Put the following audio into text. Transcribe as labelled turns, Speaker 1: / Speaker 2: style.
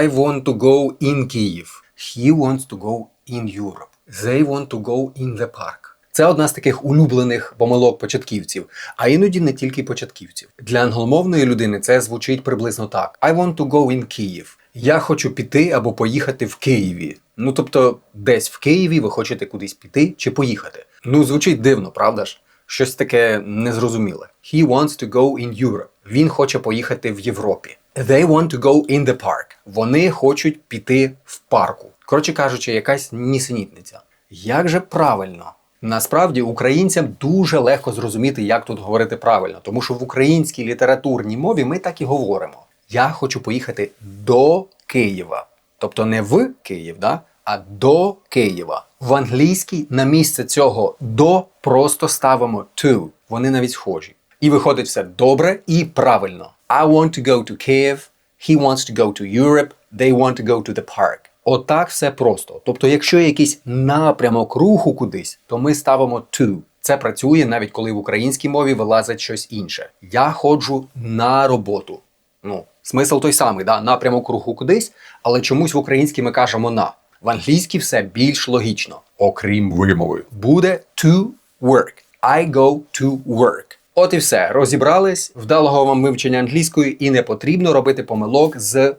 Speaker 1: I want to go in Kyiv. He wants to go in Europe. They want to go in the park. Це одна з таких улюблених помилок початківців, а іноді не тільки початківців. Для англомовної людини це звучить приблизно так: I want to go in Kyiv. Я хочу піти або поїхати в Києві. Ну тобто, десь в Києві ви хочете кудись піти чи поїхати. Ну, звучить дивно, правда ж? Щось таке незрозуміле. He wants to go in Europe. Він хоче поїхати в Європі. They want to go in the park. Вони хочуть піти в парку. Коротше кажучи, якась нісенітниця. Як же правильно? Насправді українцям дуже легко зрозуміти, як тут говорити правильно, тому що в українській літературній мові ми так і говоримо. Я хочу поїхати до Києва. Тобто не в Київ, да? а до Києва. В англійській на місце цього до просто ставимо to. Вони навіть схожі. І виходить все добре і правильно. I want to go to Kyiv, he wants to go to Europe, they want to go to the park. Отак все просто. Тобто, якщо є якийсь напрямок руху кудись, то ми ставимо to. Це працює навіть коли в українській мові вилазить щось інше. Я ходжу на роботу. Ну, смисл той самий, да? напрямок руху кудись, але чомусь в українській ми кажемо на. В англійській все більш логічно, окрім вимови. Буде to work. I go to work. От і все. Розібрались, вдалого вам вивчення англійської, і не потрібно робити помилок з